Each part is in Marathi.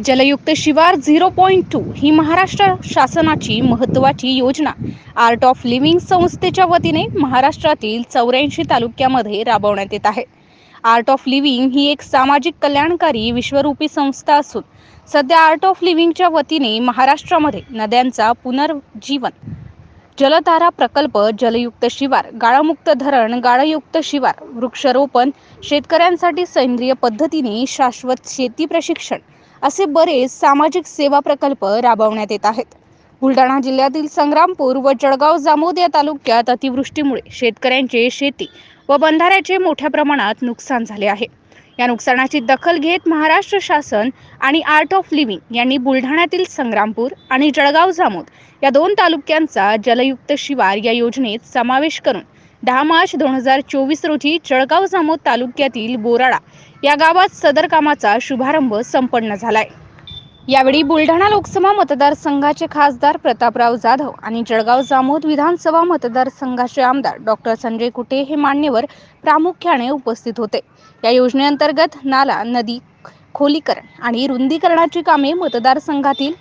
जलयुक्त शिवार झिरो पॉईंट टू ही महाराष्ट्र शासनाची महत्त्वाची योजना. आर्ट ऑफ लिव्हिंग संस्थेच्या वतीने महाराष्ट्रातील चौऱ्याऐंशी तालुक्यामध्ये राबवण्यात येत आहे. आर्ट ऑफ लिव्हिंग ही एक सामाजिक कल्याणकारी विश्वरूपी संस्था असून सध्या आर्ट ऑफ लिव्हिंगच्या वतीने महाराष्ट्रामध्ये नद्यांचा पुनर्जीवन जलधारा प्रकल्प जलयुक्त शिवार गाळमुक्त धरण गाळयुक्त शिवार वृक्षारोपण शेतकऱ्यांसाठी सेंद्रिय पद्धतीने शाश्वत शेती प्रशिक्षण असे बरेच सामाजिक सेवा प्रकल्प राबवण्यात येत आहेत. बुलढाणा जिल्ह्यातील संग्रामपूर व जळगाव जामोद या तालुक्यात अतिवृष्टीमुळे शेतकऱ्यांचे शेती व बंधाऱ्याचे मोठ्या प्रमाणात नुकसान झाले आहे. या नुकसानाची दखल घेत महाराष्ट्र शासन आणि आर्ट ऑफ लिव्हिंग यांनी बुलढाण्यातील संग्रामपूर आणि जळगाव जामोद या दोन तालुक्यांचा जलयुक्त शिवार या योजनेत समावेश करून दहा मार्च दोन हजार चोवीस रोजी जळगाव जामोद तालुक्यातील बोराडा या गावात सदर कामाचा शुभारंभ संपन्न झालाय. यावेळी बुलढाणा लोकसभा मतदारसंघाचे खासदार प्रतापराव जाधव आणि जळगाव जामोद विधानसभा मतदारसंघाचे आमदार डॉक्टर संजय कुटे हे मान्यवर प्रामुख्याने उपस्थित होते. या योजनेअंतर्गत नाला नदी खोलीकरण आणि रुंदीकरणाची कामे मतदारसंघातील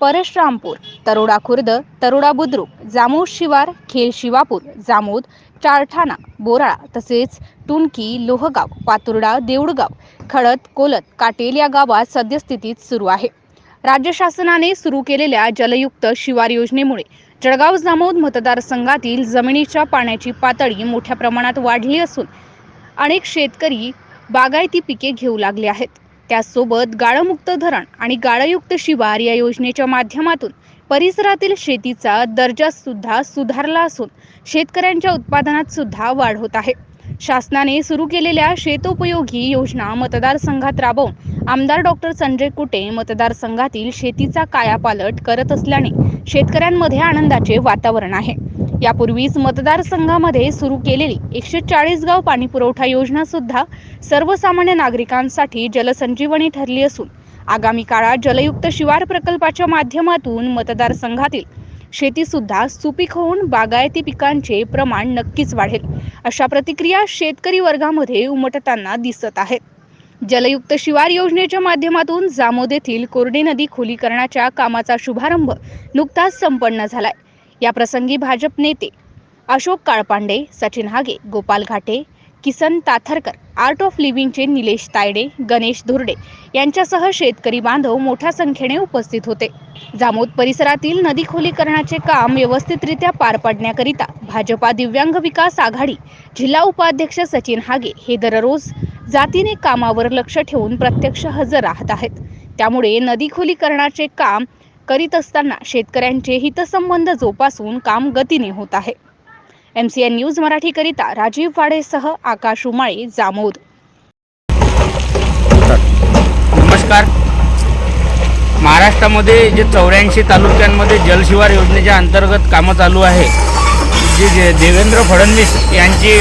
परशरामपूर तरोडा खुर्द तरोडा बुद्रुक जामोद शिवार खेल शिवापूर जामोद चारठाणा बोराळा तसेच टुणकी लोहगाव पातुर्डा देऊळगाव खळद कोलत काटेल या गावात सद्यस्थितीत सुरू आहे. राज्य शासनाने सुरू केलेल्या जलयुक्त शिवार योजनेमुळे जळगाव जामोद मतदारसंघातील जमिनीच्या पाण्याची पातळी मोठ्या प्रमाणात वाढली असून अनेक शेतकरी बागायती पिके घेऊ लागले आहेत. त्यासोबत गाळमुक्त धरण आणि गाळयुक्त शिवार या योजनेच्या माध्यमातून परिसरातील शेतीचा दर्जा सुद्धा सुधारला असून शेतकऱ्यांच्या उत्पादनात सुद्धा वाढ होत आहे. शासनाने सुरू केलेल्या शेतोपयोगी योजना मतदारसंघात राबवून आमदार डॉक्टर संजय कुटे मतदारसंघातील शेतीचा कायापालट करत असल्याने शेतकऱ्यांमध्ये आनंदाचे वातावरण आहे. यापूर्वीच मतदारसंघामध्ये सुरू केलेली एकशे चाळीस गाव पाणी पुरवठा योजना सुद्धा सर्वसामान्य नागरिकांसाठी जलसंजीवनी ठरली असून आगामी काळात जलयुक्त शिवार प्रकल्पाच्या माध्यमातून मतदारसंघातील शेती सुद्धा सुपीक होऊन बागायती पिकांचे प्रमाण नक्कीच वाढेल. अशा प्रतिक्रिया शेतकरी वर्गामध्ये उमटताना दिसत आहेत. जलयुक्त शिवार योजनेच्या माध्यमातून जामोद येथील कोरडी नदी खोलीकरणाच्या कामाचा शुभारंभ नुकताच संपन्न झालाय. या प्रसंगी भाजप नेते अशोक काळपांडे सचिन हागे गोपाल घाटे किसन ताथरकर आर्ट ऑफ लिव्हिंगचे निलेश तायडे गणेश धुर्डे यांच्यासह शेतकरी बांधव मोठ्या संख्येने उपस्थित होते. जामोद परिसरातील नदी खोलीकरणाचे काम व्यवस्थितरित्या पार पाडण्याकरिता भाजपा दिव्यांग विकास आघाडी जिल्हा उपाध्यक्ष सचिन हागे हे दररोज जातीने कामावर लक्ष ठेवून प्रत्यक्ष हजर राहत आहेत. त्यामुळे नदी खोलीकरणाचे काम करीत असताना शेतकऱ्यांचे हितसंबंध जोपासून काम गतीने होत आहे. एम सी एन न्यूज मराठीकरिता राजीव वाडेसह आकाश उमाळे जामोद. नमस्कार. महाराष्ट्रामध्ये जे चौऱ्याऐंशी तालुक्यांमध्ये जलशिवार योजनेच्या अंतर्गत कामं चालू आहे जी जे देवेंद्र फडणवीस यांची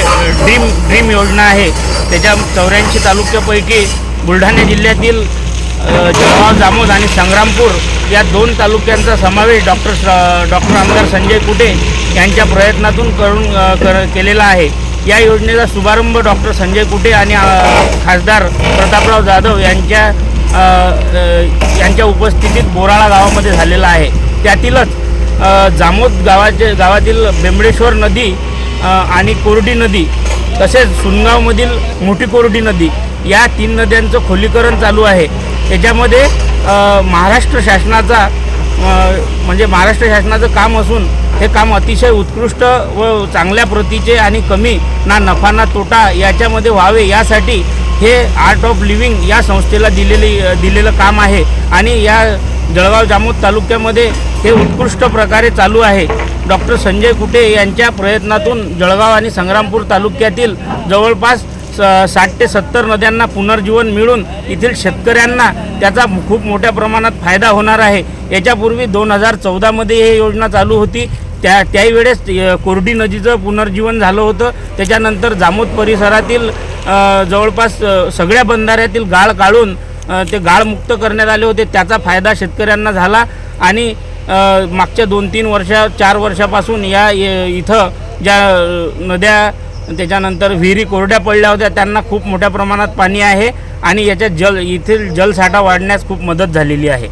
ड्रीम ड्रीम योजना आहे त्याच्या चौऱ्याऐंशी तालुक्यापैकी बुलढाणा जिल्ह्यातील जळगाव जामोद आणि संग्रामपूर या दोन तालुक्यांचा समावेश डॉक्टर डॉक्टर आमदार संजय कुटे यांच्या प्रयत्नातून करून कर केलेला आहे. या योजनेचा शुभारंभ डॉक्टर संजय कुटे आणि खासदार प्रतापराव जाधव यांच्या यांच्या उपस्थितीत बोराळा गावामध्ये झालेला आहे. त्यातीलच जामोद गावाचे गावातील बेंबडेश्वर नदी आणि कोरडी नदी तसेच सुनगावमधील मोठी कोरडी नदी या तीन नद्यांचं खोलीकरण चालू आहे. त्याच्यामध्ये महाराष्ट्र शासनाचा म्हणजे महाराष्ट्र शासनाचं काम असून हे काम अतिशय उत्कृष्ट व चांगल्या प्रतीचे आणि कमी ना नफा ना तोटा याच्यामध्ये व्हावे यासाठी हे आर्ट ऑफ लिव्हिंग या संस्थेला दिलेली दिलेलं काम आहे. आणि या जळगाव जामोद तालुक्यामध्ये हे उत्कृष्ट प्रकारे चालू आहे. डॉक्टर संजय कुटे यांच्या प्रयत्नातून जळगाव आणि संग्रामपूर तालुक्यातील जवळपास साठ ते सत्तर नद्यांना पुनर्जीवन मिळून येथील शेतकऱ्यांना त्याचा खूप मोठ्या प्रमाणात फायदा होणार आहे. याच्यापूर्वी दोन हजार चौदामध्ये ही योजना चालू होती. त्या त्याही वेळेस कोरडी नदीचं पुनर्जीवन झालं होतं. त्याच्यानंतर जामोद परिसरातील जवळपास सगळ्या बंधाऱ्यातील गाळ काढून ते गाळमुक्त करण्यात आले होते. त्याचा फायदा शेतकऱ्यांना झाला आणि मागच्या दोन तीन वर्षा चार वर्षापासून या इथं ज्या नद्या त्याच्यानंतर विहिरी कोरड्या पडल्या होत्या. त्यांना खूप मोठ्या प्रमाणात पाणी आहे आणि याच्यात जल येथील जलसाठा वाढण्यास खूप मदत झालेली आहे.